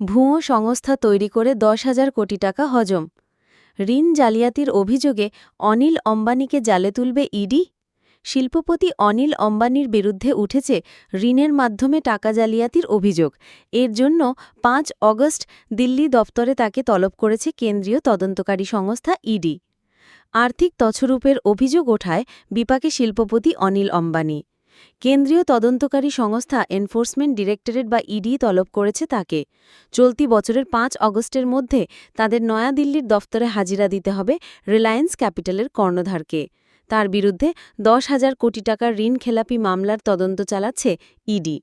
ভুয়ো সংস্থা তৈরি করে দশ হাজার কোটি টাকা হজম। ঋণ জালিয়াতির অভিযোগে অনিল অম্বানিকে জালে তুলবে ইডি? শিল্পপতি অনিল অম্বানির বিরুদ্ধে উঠেছে ঋণের মাধ্যমে টাকা জালিয়াতির অভিযোগ। এর জন্য পাঁচ অগস্ট দিল্লি দপ্তরে তাকে তলব করেছে কেন্দ্রীয় তদন্তকারী সংস্থা ইডি। আর্থিক তছরূপের অভিযোগ ওঠায় বিপাকে শিল্পপতি অনিল অম্বানি। কেন্দ্রীয় তদন্তকারী সংস্থা এনফোর্সমেন্ট ডিরেক্টরেট বা ইডি তলব করেছে তাকে। চলতি বছরের পাঁচ অগস্টের মধ্যে তাদের নয়াদিল্লির দফতরে হাজিরা দিতে হবে রিলায়েন্স ক্যাপিটালের কর্ণধারকে। তার বিরুদ্ধে দশ হাজার কোটি টাকার ঋণ খেলাপি মামলার তদন্ত চালাচ্ছে ইডি।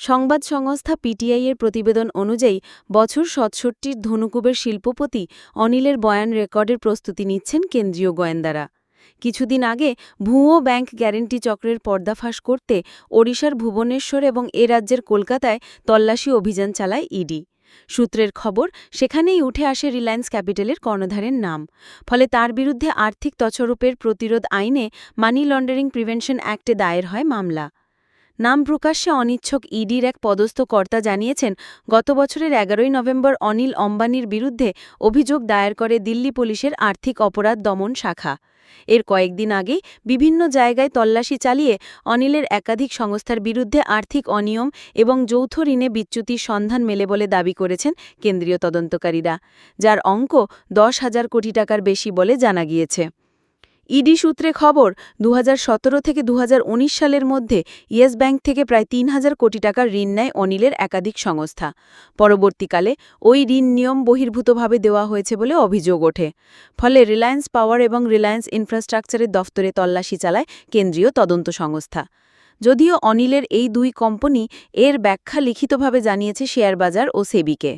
সংবাদ সংস্থা পিটিআইয়ের প্রতিবেদন অনুযায়ী বছর সৎষট্টির ধনুকুবের শিল্পপতি অনিলের বয়ান রেকর্ডের প্রস্তুতি নিচ্ছেন কেন্দ্রীয় গোয়েন্দারা। কিছুদিন আগে ভুয়ো ব্যাংক গ্যারেন্টি চক্রের পর্দাফাঁস করতে ওড়িশার ভুবনেশ্বর এবং এ রাজ্যের কলকাতায় তল্লাশি অভিযান চালায় ইডি। সূত্রের খবর, সেখানেই উঠে আসে রিলায়েন্স ক্যাপিটালের কর্ণধারের নাম। ফলে তার বিরুদ্ধে আর্থিক তছরূপের প্রতিরোধ আইনে মানি লন্ডারিং প্রিভেনশন অ্যাক্টে দায়ের হয় মামলা। নাম প্রকাশ্যে অনিচ্ছক ইডির এক পদস্থ কর্তা জানিয়েছেন, গত বছরের এগারোই নভেম্বর অনিল অম্বানির বিরুদ্ধে অভিযোগ দায়ের করে দিল্লি পুলিশের আর্থিক অপরাধ দমন শাখা। এর কয়েকদিন আগে বিভিন্ন জায়গায় তল্লাশি চালিয়ে অনিলের একাধিক সংস্থার বিরুদ্ধে আর্থিক অনিয়ম এবং যৌথ ঋণে বিচ্যুতির সন্ধান মেলে বলে দাবি করেছেন কেন্দ্রীয় তদন্তকারীরা, যার অঙ্ক দশ হাজার কোটি টাকার বেশি বলে জানা গিয়েছে। ইডি সূত্রে খবর দু হাজার সতেরো থেকে দুহাজার উনিশ সালের মধ্যে ইয়েস ব্যাংক থেকে প্রায় তিন হাজার কোটি টাকার ঋণ নেয় অনিলের একাধিক সংস্থা। পরবর্তীকালে ওই ঋণ নিয়ম বহির্ভূতভাবে দেওয়া হয়েছে বলে অভিযোগ ওঠে। ফলে রিলায়েন্স পাওয়ার এবং রিলায়েন্স ইনফ্রাস্ট্রাকচারের দফতরে তল্লাশি চালায় কেন্দ্রীয় তদন্ত সংস্থা। যদিও অনিলের এই দুই কোম্পানি এর ব্যাখ্যা লিখিতভাবে জানিয়েছে শেয়ারবাজার ও সেবিকে।